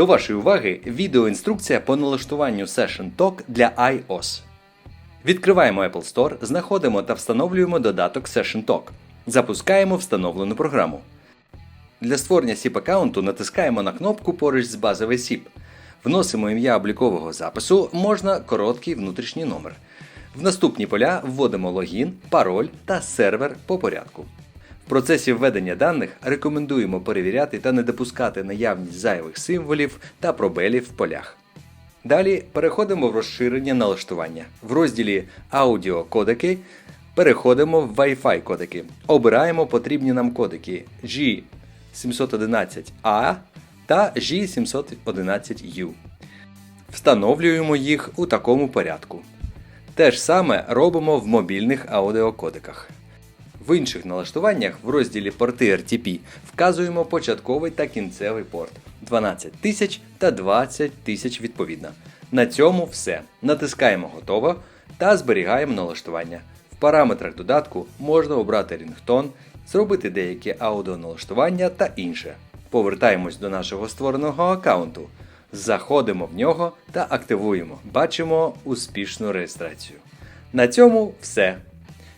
До вашої уваги відеоінструкція по налаштуванню Session Talk для iOS. Відкриваємо Apple Store, знаходимо та встановлюємо додаток Session Talk. Запускаємо встановлену програму. Для створення SIP-аккаунту натискаємо на кнопку поруч з базовий SIP. Вносимо ім'я облікового запису, можна короткий внутрішній номер. В наступні поля вводимо логін, пароль та сервер по порядку. Процесі введення даних рекомендуємо перевіряти та не допускати наявність зайвих символів та пробелів в полях. Далі переходимо в розширення налаштування. В розділі Аудіокодеки переходимо в Wi-Fi кодеки. Обираємо потрібні нам кодеки G711A та G711U. Встановлюємо їх у такому порядку. Те ж саме робимо в мобільних аудіокодеках. В інших налаштуваннях в розділі порти RTP вказуємо початковий та кінцевий порт 12 тисяч та 20 тисяч відповідно. На цьому все. Натискаємо готово та зберігаємо налаштування. В параметрах додатку можна обрати рінгтон, зробити деякі аудіоналаштування та інше. Повертаємось до нашого створеного аккаунту. Заходимо в нього та активуємо. Бачимо успішну реєстрацію. На цьому все.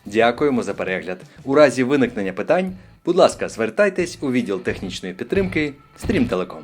Дякуємо за перегляд. У разі виникнення питань, будь ласка, звертайтесь у відділ технічної підтримки Стрімтелеком.